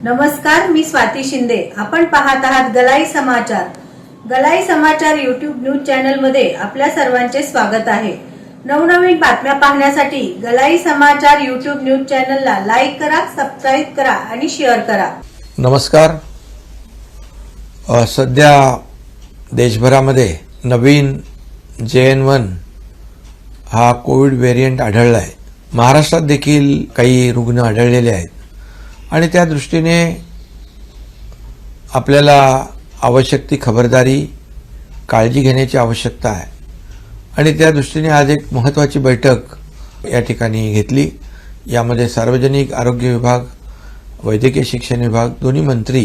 नमस्कार मी स्वाती शिंदे. आपण पाहत आहात गलाई समाचार. गलाई समाचार युट्यूब न्यूज चॅनलमध्ये आपल्या सर्वांचे स्वागत आहे. नवनवीन बातम्या पाहण्यासाठी गलाई समाचार युट्यूब न्यूज चॅनलला लाईक करा सबस्क्राईब करा आणि शेअर करा. नमस्कार. सध्या देशभरामध्ये नवीन जे एन वन हा कोविड व्हेरियंट आढळला आहे महाराष्ट्रात देखील काही रुग्ण आढळलेले आहेत. आणि त्या दृष्टीने आपल्याला आवश्यक ती खबरदारी काळजी घेण्याची आवश्यकता आहे. आणि त्या दृष्टीने आज एक महत्त्वाची बैठक या ठिकाणी घेतली. यामध्ये सार्वजनिक आरोग्य विभाग वैद्यकीय शिक्षण विभाग दोन्ही मंत्री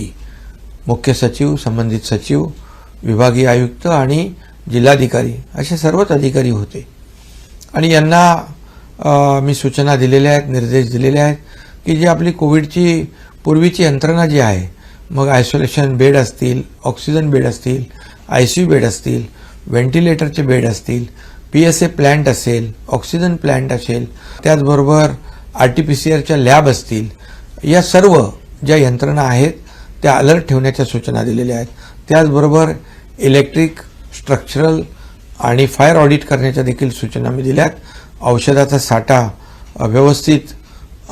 मुख्य सचिव संबंधित सचिव विभागीय आयुक्त आणि जिल्हाधिकारी असे सर्वच अधिकारी होते. आणि यांना मी सूचना दिलेल्या आहेत निर्देश दिलेले आहेत. की जी आपली कोविडची पूर्वीची यंत्रणा जी आहे मग आयसोलेशन बेड असतील ऑक्सिजन बेड असतील आय सी यू बेड असतील व्हेंटिलेटरचे बेड असतील पी एस ए प्लॅन्ट असेल ऑक्सिजन प्लॅन्ट असेल त्याचबरोबर आर टी पी सी आरच्या लॅब असतील या सर्व ज्या यंत्रणा आहेत त्या अलर्ट ठेवण्याच्या सूचना दिलेल्या आहेत. त्याचबरोबर इलेक्ट्रिक स्ट्रक्चरल आणि फायर ऑडिट करण्याच्या देखील सूचना मी दिल्या आहेत औषधाचा साठा व्यवस्थित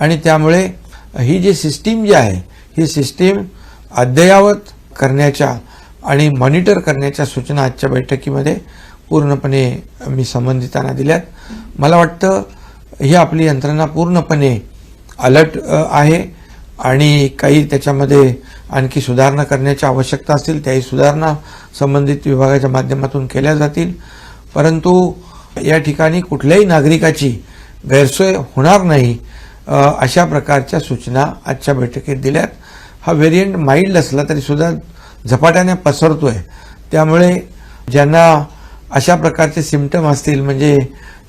आणि त्यामुळे ही जी सिस्टीम जी आहे ही सिस्टीम अद्ययावत करण्याच्या आणि मॉनिटर करण्याच्या सूचना आजच्या बैठकीमध्ये पूर्णपणे मी संबंधितांना दिल्यात. मला वाटतं ही आपली यंत्रणा पूर्णपणे अलर्ट आहे आणि काही त्याच्यामध्ये आणखी सुधारणा करण्याची आवश्यकता असतील त्याही सुधारणा संबंधित विभागाच्या माध्यमातून केल्या जातील. परंतु या ठिकाणी कुठल्याही नागरिकाची गैरसोय होणार नाही अशा प्रकारच्या सूचना आजच्या बैठकीत दिल्यात. हा व्हेरियंट माइल्ड असला तरीसुद्धा झपाट्याने झपाट्याने पसरतोय. त्यामुळे ज्यांना अशा प्रकारचे सिमटम असतील म्हणजे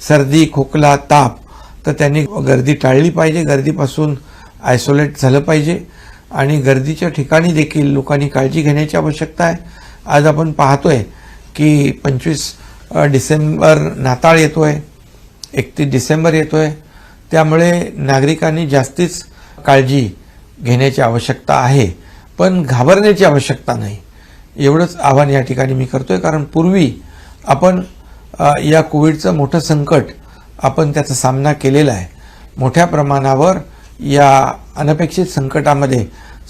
सर्दी खोकला ताप तर त्यांनी गर्दी टाळली पाहिजे. गर्दीपासून आयसोलेट झालं पाहिजे. आणि गर्दीच्या ठिकाणी देखील लोकांनी काळजी घेण्याची आवश्यकता आहे. आज आपण पाहतोय की पंचवीस डिसेंबर नाताळ येतोय. एकतीस डिसेंबर येतोय. त्यामुळे नागरिकांनी जास्तीच काळजी घेण्याची आवश्यकता आहे. पण घाबरण्याची आवश्यकता नाही. एवढंच आव्हान या ठिकाणी मी करतोय. कारण पूर्वी आपण या कोविडचं मोठं संकट आपण त्याचा सामना केलेला आहे. मोठ्या प्रमाणावर या अनपेक्षित संकटामध्ये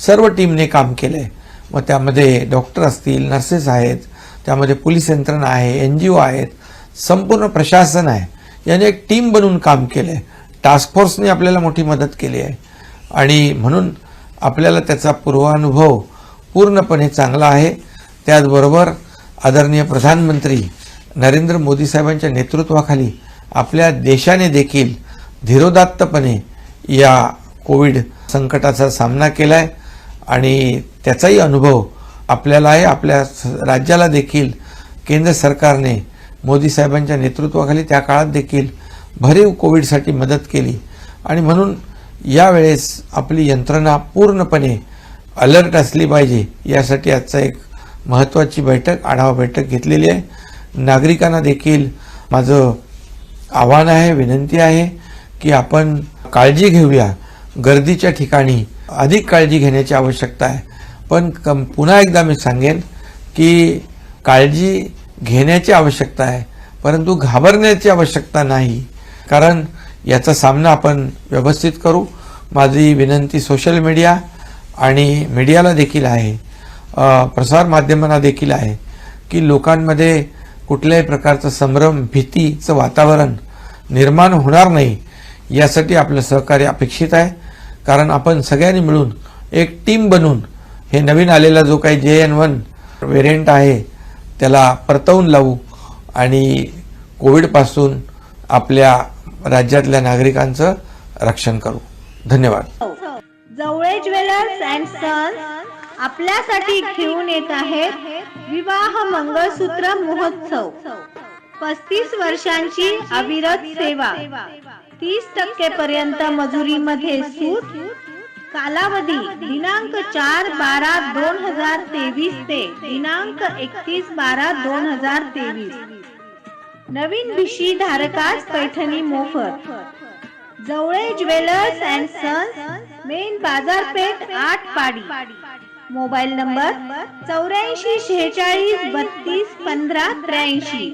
सर्व टीमने काम केलं आहे मग त्यामध्ये डॉक्टर असतील नर्सेस आहेत त्यामध्ये पोलीस यंत्रणा आहे एन जी ओ आहेत संपूर्ण प्रशासन आहे. याने एक टीम बनवून काम केलं आहे टास्क फोर्सने आपल्याला मोठी मदत केली आहे. आणि म्हणून आपल्याला त्याचा पूर्वानुभव पूर्णपणे चांगला आहे. त्याचबरोबर आदरणीय प्रधानमंत्री नरेंद्र मोदी साहेबांच्या नेतृत्वाखाली आपल्या देशाने देखील धीरोदात्तपणे या कोविड संकटाचा सामना केला आहे आणि त्याचाही अनुभव आपल्याला आहे. आपल्या स- राज्याला देखील केंद्र सरकारने मोदी साहेबांच्या नेतृत्वाखाली त्या काळात देखील भरीव कोविडसाठी मदत केली. आणि म्हणून यावेळेस आपली यंत्रणा पूर्णपणे अलर्ट असली पाहिजे यासाठी आजचा एक महत्त्वाची बैठक आढावा बैठक घेतलेली आहे. नागरिकांना देखील माझं आव्हान आहे विनंती आहे की आपण काळजी घेऊया. गर्दीच्या ठिकाणी अधिक काळजी घेण्याची आवश्यकता आहे. पण कम पुन्हा एकदा मी सांगेन की काळजी घेण्याची आवश्यकता आहे परंतु घाबरण्याची आवश्यकता नाही. कारण याचा सामना आपण व्यवस्थित करू. माझी विनंती सोशल मीडिया आणि मीडियाला देखील आहे. प्रसारमाध्यमांना देखील आहे की लोकांमध्ये कुठल्याही प्रकारचं संभ्रम भीतीचं वातावरण निर्माण होणार नाही यासाठी आपलं सहकार्य अपेक्षित आहे. कारण आपण सगळ्यांनी मिळून एक टीम बनून हे नवीन आलेला जो काही जे एन वन व्हेरियंट आहे त्याला परतवून लावू आणि कोविडपासून आपल्या राज्यातल्या नागरिकांचं रक्षण करू. धन्यवाद. जवळे ज्वेलर्स अँड सन्स आपल्यासाठी घेऊन येत आहेत विवाह मंगळसूत्र महोत्सव. पस्तीस वर्षांची अविरत सेवा. तीस टक्के पर्यंत मजुरीमध्ये सूट. कालावधी दिनांक चार बारा दोन हजार तेवीस ते दिनांक एकतीस बारा दोन हजार तेवीस. नवीन विशी धारकास पैठणी मोफत. Jawale jewellers and sons main बाजारपेठ आठ पाडी. मोबाईल नंबर चौऱ्याऐंशी शेहेचाळीस बत्तीस पंधरा त्र्याऐंशी.